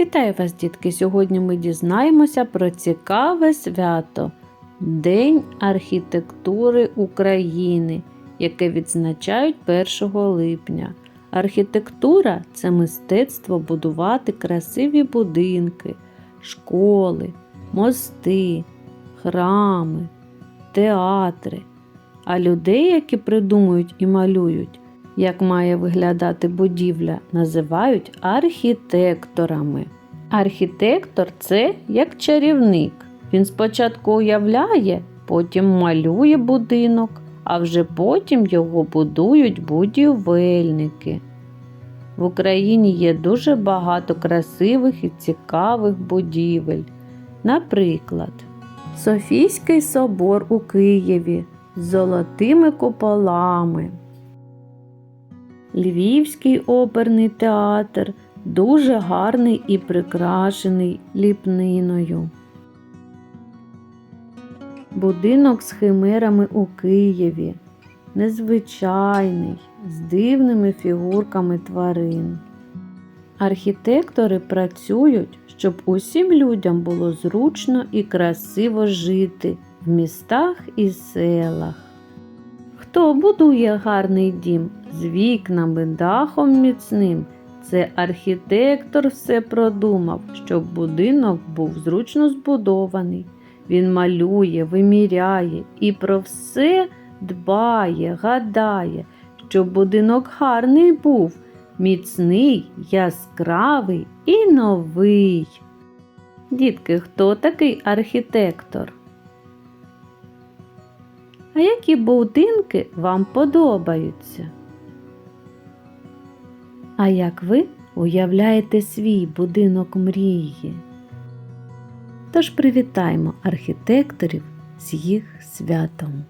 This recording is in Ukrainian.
Вітаю вас, дітки! Сьогодні ми дізнаємося про цікаве свято День архітектури України, яке відзначають 1 липня. Архітектура це мистецтво будувати красиві будинки, школи, мости, храми, театри. А людей, які придумують і малюють, як має виглядати будівля, називають архітекторами. Архітектор це як чарівник. Він спочатку уявляє, потім малює будинок, а вже потім його будують будівельники. В Україні є дуже багато красивих і цікавих будівель. Наприклад, Софійський собор у Києві з золотими куполами. Львівський оперний театр дуже гарний і прикрашений ліпниною. Будинок з химерами у Києві. Незвичайний, з дивними фігурками тварин. Архітектори працюють, щоб усім людям було зручно і красиво жити в містах і селах. Хто будує гарний дім з вікнами, дахом міцним? Це архітектор все продумав, щоб будинок був зручно збудований. Він малює, виміряє і про все дбає, гадає, щоб будинок гарний був, міцний, яскравий і новий. Дітки, хто такий архітектор? А які будинки вам подобаються? А як ви уявляєте свій будинок мрії? Тож привітаймо архітекторів з їх святом.